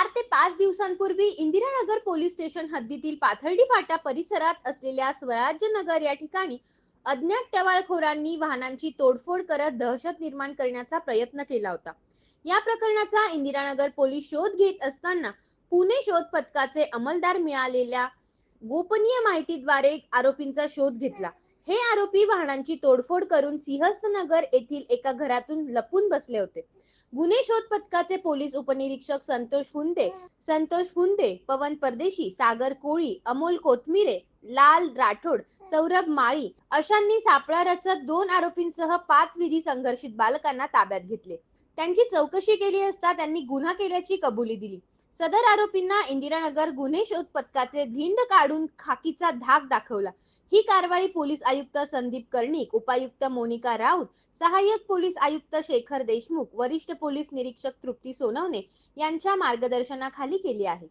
चार ते पाच दिवसांपूर्वी इंदिरानगर पोलीस स्टेशन हद्दीतील पाथर्डी फाटा परिसरात असलेल्या स्वराज्य नगर या ठिकाणी अज्ञात टवाळखोरांनी वाहनांची तोडफोड करत दहशत निर्माण करण्याचा प्रयत्न केला होता. या प्रकरणाचा इंदिरानगर पोलीस शोध घेत असताना पुणे शोध पथकाचे अंमलदार मिळालेल्या गोपनीय माहितीद्वारे आरोपींचा शोध घेतला. हे आरोपी वाहनांची तोडफोड करून सिंहस्थ नगर येथील एका घरातून लपून बसले होते. गुन्हे शोध पथकाचे पोलीस उपनिरीक्षक संतोष फुंदे संतोष फुंदे पवन परदेशी सागर कोळी अमोल कोथमिरे लाल राठोड सौरभ माळी अशांनी सापळा रचत दोन आरोपींसह पाच विधी संघर्षित बालकांना ताब्यात घेतले. त्यांची चौकशी केली असता त्यांनी गुन्हा केल्याची कबुली दिली. सदर आरोपींना इंदिरानगर गुन्हे शोध पथकाचे धिंड काढून खाकीचा धाक दाखवला. ही कारवाई पोलीस आयुक्त संदीप कर्णिक उपायुक्त मोनिका राऊत सहाय्यक पोलीस आयुक्त शेखर देशमुख वरिष्ठ पोलीस निरीक्षक तृप्ती सोनवणे यांच्या मार्गदर्शनाखाली केली आहे.